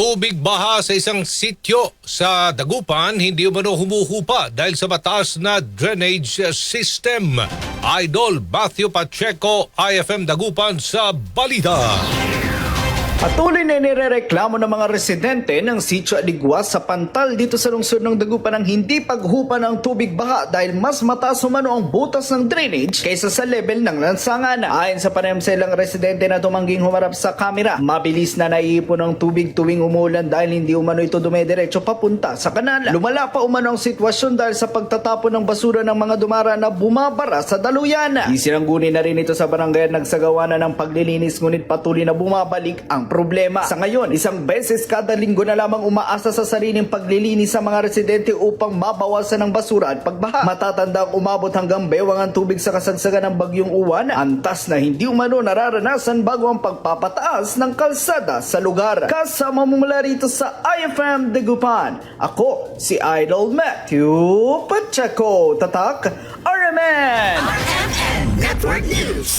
Tubig baha sa isang sityo sa Dagupan hindi umano humuhupa dahil sa mataas na drainage system. Idol Matthew Pacheco, IFM Dagupan sa Balita. Patuloy na nirereklamo ng mga residente ng Sitio Adigwa sa Pantal dito sa lungsod ng Dagupan ng hindi paghupa ng tubig baha dahil mas mataas umano ang butas ng drainage kaysa sa level ng lansangan. Ayon sa panayam residente na tumangging humarap sa kamera, mabilis na naiipon ang tubig tuwing umulan dahil hindi umano ito dumediretso papunta sa kanal. Lumala pa umano ang sitwasyon dahil sa pagtatapon ng basura ng mga dumara na bumabara sa daluyan. Isinanggunin na rin ito sa barangay at nagsagawa na ng paglilinis ngunit patuloy na bumabalik ang problema. Sa ngayon, isang beses kada linggo na lamang umaasa sa sariling paglilinis sa mga residente upang mabawasan ang basura at pagbaha. Matatanda ang umabot hanggang bewang ang tubig sa kasagsagan ng bagyong uwan, antas na hindi umano nararanasan bago ang pagpapataas ng kalsada sa lugar. Kasama mo mula rito sa IFM Degupan. Ako, si Idol Matthew Pacheco. Tatak, RMN! RMN Network News.